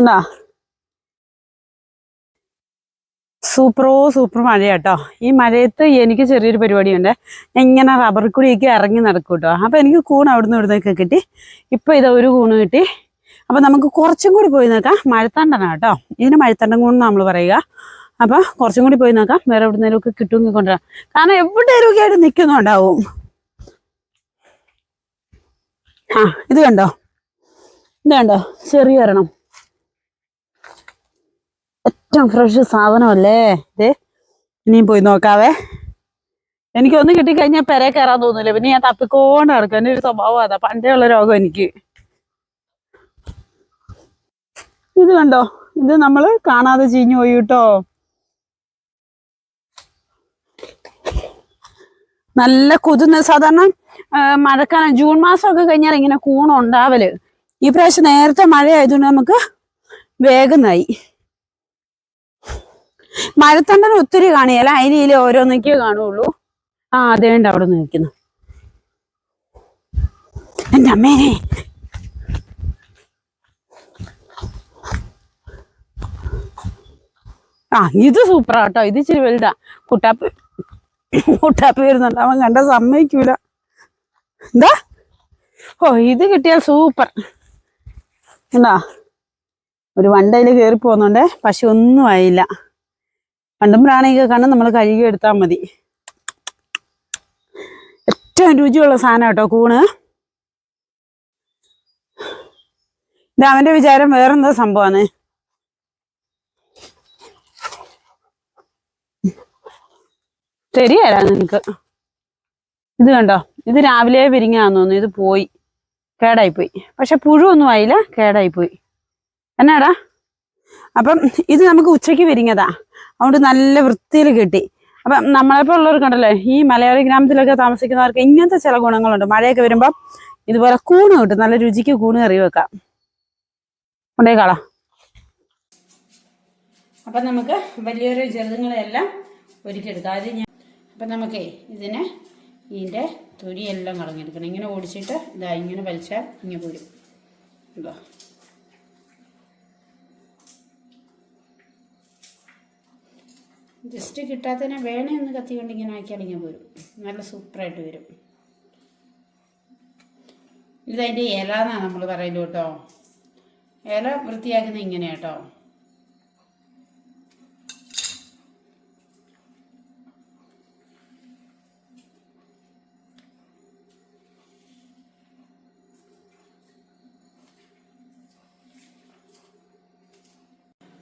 എന്താ സൂപ്പറോ സൂപ്പർ മഴ കേട്ടോ ഈ മഴയത്ത് എനിക്ക് ചെറിയൊരു പരിപാടിയുണ്ട്. ഞാൻ ഇങ്ങനെ റബ്ബർ കൂടിയൊക്കെ ഇറങ്ങി നടക്കും കേട്ടോ അപ്പൊ എനിക്ക് കൂൺ അവിടുന്ന് ഇവിടുന്നൊക്കെ കിട്ടി. ഇപ്പൊ ഇതാ ഒരു കൂണ് കിട്ടി. അപ്പൊ നമുക്ക് കുറച്ചും കൂടി പോയി നോക്കാം. മഴത്തണ്ടനാ കേട്ടോ ഇതിന് മഴത്തണ്ടൻ കൂണെന്ന് നമ്മൾ പറയുക. അപ്പൊ കുറച്ചും കൂടി പോയി നോക്കാം. വേറെ എവിടുന്നേലും ഒക്കെ കിട്ടുമെങ്കിൽ കൊണ്ടുവരാം. കാരണം എവിടെയൊക്കെ ആയിട്ട് നിൽക്കുന്നുണ്ടാവും ആ ഇത് കണ്ടോ? ഇത് കണ്ടോ? ചെറിയ ഒരെണ്ണം. ഏറ്റവും ഫ്രഷ് സാധനമല്ലേ? ഇത് ഇനിയും പോയി നോക്കാവേ. എനിക്കൊന്നും കിട്ടിക്കഴിഞ്ഞാൽ പെരെ കയറാൻ തോന്നില്ല. പിന്നെ ഞാൻ തപ്പിക്കോണ്ട് നടക്കും. എന്റെ ഒരു സ്വഭാവം അതാ. പണ്ടേ ഉള്ള രോഗം എനിക്ക്. ഇത് കണ്ടോ? ഇത് നമ്മൾ കാണാതെ ചീഞ്ഞു പോയി കേട്ടോ. നല്ല കുതിർന്ന സാധാരണ മഴക്കാലം ജൂൺ മാസമൊക്കെ കഴിഞ്ഞാൽ ഇങ്ങനെ കൂണുണ്ടാവൽ. ഈ പ്രാവശ്യം നേരത്തെ മഴ ആയതുകൊണ്ട് നമുക്ക് വേഗന്നായി മഴത്തണ്ടൻ ഒത്തിരി കാണിയല്ല അതിൽ ഓരോന്നൊക്കെ കാണുള്ളൂ. ആ അതേണ്ട അവിടെ നിൽക്കുന്നു. എന്റെ അമ്മേനെ. ആ ഇത് സൂപ്പറാ കേട്ടോ ഇത് ഇച്ചിരി വലുതാ. കുട്ടാപ്പ് കുട്ടാപ്പ് വരുന്നുണ്ട്. അവൻ കണ്ട സമ്മതിക്കൂല. എന്താ? ഓ ഇത് കിട്ടിയാൽ സൂപ്പർ എന്താ? ഒരു വണ്ടയിൽ കയറി പോകുന്നുണ്ടേ പശു ഒന്നും ആയില്ല. പണ്ടും പ്രാണിയൊക്കെ കണ്ട് നമ്മൾ കഴുകി എടുത്താൽ മതി. ഏറ്റവും രുചിയുള്ള സാധനം കേട്ടോ കൂണ്. ഇത് അവന്റെ വിചാരം വേറെന്താ സംഭവമാണ് ശരിയല്ല നിനക്ക്. ഇത് കണ്ടോ? ഇത് രാവിലെ വിരിങ്ങാന്ന് തോന്നുന്നു. ഇത് പോയി. കേടായിപ്പോയി. പക്ഷെ പുഴുവൊന്നും ആയില്ല. കേടായിപ്പോയി. എന്നാടാ? അപ്പം ഇത് നമുക്ക് ഉച്ചയ്ക്ക് വിരിങ്ങതാ അതുകൊണ്ട് നല്ല വൃത്തിയിൽ കിട്ടി. അപ്പം നമ്മളെപ്പോൾ ഉള്ളവർക്കുണ്ടല്ലോ ഈ മലയാളി ഗ്രാമത്തിലൊക്കെ താമസിക്കുന്നവർക്ക് ഇങ്ങനത്തെ ചില ഗുണങ്ങളുണ്ട്. മഴയൊക്കെ വരുമ്പോൾ ഇതുപോലെ കൂണ് കിട്ടും. നല്ല രുചിക്ക് കൂണ് കറി വെക്കാം. കൊണ്ടേ കളാം. അപ്പം നമുക്ക് വലിയൊരു ചെറുതുങ്ങളെല്ലാം ഒരുക്കിയെടുക്കാം അത് ഞാൻ അപ്പം നമുക്കേ ഇതിനെ ഇതിന്റെ തൊലിയെല്ലാം കളഞ്ഞെടുക്കണം. ഇങ്ങനെ ഓടിച്ചിട്ട് ഇതാ ഇങ്ങനെ വലിച്ചാൽ ഇങ്ങനെ പോരും. ഇതാ. ജസ്റ്റ് കിട്ടാത്തതിനെ വേണേ ഒന്ന് കത്തി കൊണ്ട് ഇങ്ങനെ ആക്കിയാൽ ഇങ്ങനെ വരും നല്ല സൂപ്പറായിട്ട് വരും. ഇതതിന്റെ ഇല എന്നാണ് നമ്മൾ പറയുന്നത് കേട്ടോ. ഇല വൃത്തിയാക്കുന്നത് ഇങ്ങനെ കേട്ടോ.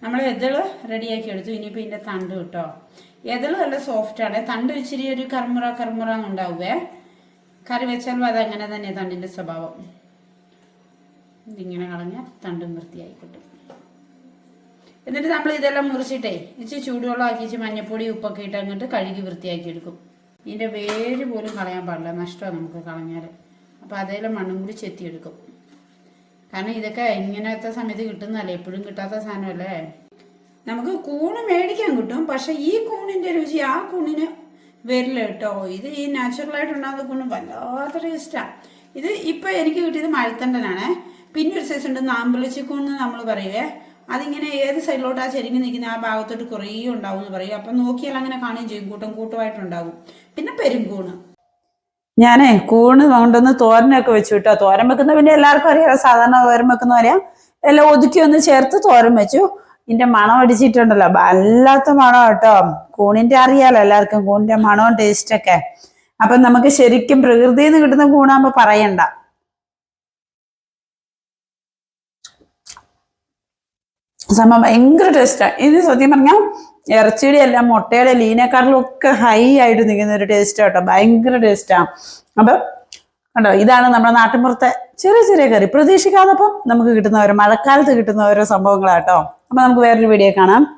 നമ്മൾ എതൾ റെഡിയാക്കി എടുത്തു. ഇനിയിപ്പോൾ ഇതിന്റെ തണ്ട് കിട്ടോ. എതൾ നല്ല സോഫ്റ്റാണ് തണ്ട് ഇച്ചിരി ഒരു കർമുറ കർമുറ ഉണ്ടാവുവേ കറി വെച്ചാലും അതങ്ങനെ തന്നെ തണ്ടിന്റെ സ്വഭാവം. ഇതിങ്ങനെ കളഞ്ഞാൽ തണ്ടും വൃത്തിയായി കിട്ടും എന്നിട്ട് നമ്മൾ ഇതെല്ലാം മുറിച്ചിട്ടേ ഇച്ചിരി ചൂടുവെള്ളം ആക്കി ഇച്ചിരി മഞ്ഞപ്പൊടി ഉപ്പൊക്കെ ഇട്ട് അങ്ങോട്ട് കഴുകി വൃത്തിയാക്കി എടുക്കും. ഇതിന്റെ വേര് പോലും കളയാൻ പാടില്ല. നഷ്ടമാണ് നമുക്ക് കളഞ്ഞാൽ അപ്പോൾ അതേലും മണ്ണും കൂടി ചെത്തിയെടുക്കും. കാരണം ഇതൊക്കെ ഇങ്ങനത്തെ സമയത്ത് കിട്ടുന്നതല്ലേ? എപ്പോഴും കിട്ടാത്ത സാധനമല്ലേ? നമുക്ക് കൂണ് മേടിക്കാൻ കിട്ടും. പക്ഷെ ഈ കൂണിന്റെ രുചി ആ കൂണിന് വരില്ല കേട്ടോ. ഇത് ഈ നാച്ചുറലായിട്ട് ഉണ്ടാകുന്ന കൂണ് വല്ലാത്ത ടേസ്റ്റാണ് ഇത് ഇപ്പൊ എനിക്ക് കിട്ടിയത് മഴത്തണ്ടനാണ്. പിന്നെ ഒരു സൈസ് ഉണ്ട് നാമ്പളിച്ചിക്കൂന്ന് നമ്മൾ പറയുവേ. അതിങ്ങനെ ഏത് ആ ചെരിഞ്ഞ് നിൽക്കുന്ന ആ ഭാഗത്തോട്ട് കുറേ ഉണ്ടാവും എന്ന് പറയും. അപ്പം നോക്കിയാൽ അങ്ങനെ കാണുകയും ചെയ്യും. കൂട്ടം കൂട്ടമായിട്ടുണ്ടാവും പിന്നെ പെരുങ്കൂണ് ഞാനേ കൂണ് കൊണ്ടുവന്ന് തോരനൊക്കെ വെച്ചു കിട്ടോ തോരൻ വെക്കുന്ന പിന്നെ എല്ലാവർക്കും അറിയാം സാധാരണ തോരൻ വെക്കുന്ന അറിയാം എല്ലാം ഒതുക്കി ഒന്ന് ചേർത്ത് തോരൻ വെച്ചു. ഇതിന്റെ മണം അടിച്ചിട്ടുണ്ടല്ലോ. വല്ലാത്ത മണം കേട്ടോ. കൂണിന്റെ അറിയാലോ എല്ലാവർക്കും കൂണിന്റെ മണവും ടേസ്റ്റൊക്കെ അപ്പൊ നമുക്ക് ശരിക്കും പ്രകൃതിയിൽ നിന്ന് കിട്ടുന്ന കൂണാകുമ്പോ പറയണ്ട. സംഭവം ഭയങ്കര ടേസ്റ്റാണ് ഇത് സത്യം പറഞ്ഞാൽ ഇറച്ചിയുടെ എല്ലാം മുട്ടയുടെ ലീനക്കാരിലും ഒക്കെ ഹൈ ആയിട്ട് നിൽക്കുന്ന ഒരു ടേസ്റ്റ് കേട്ടോ. ഭയങ്കര ടേസ്റ്റാണ് അപ്പൊ കണ്ടോ ഇതാണ് നമ്മുടെ നാട്ടിൻപുറത്തെ ചെറിയ ചെറിയ കറി. പ്രതീക്ഷിക്കാതപ്പം നമുക്ക് കിട്ടുന്ന ഓരോ മഴക്കാലത്ത് കിട്ടുന്ന ഓരോ സംഭവങ്ങളാട്ടോ അപ്പൊ നമുക്ക് വേറൊരു വീഡിയോ കാണാം.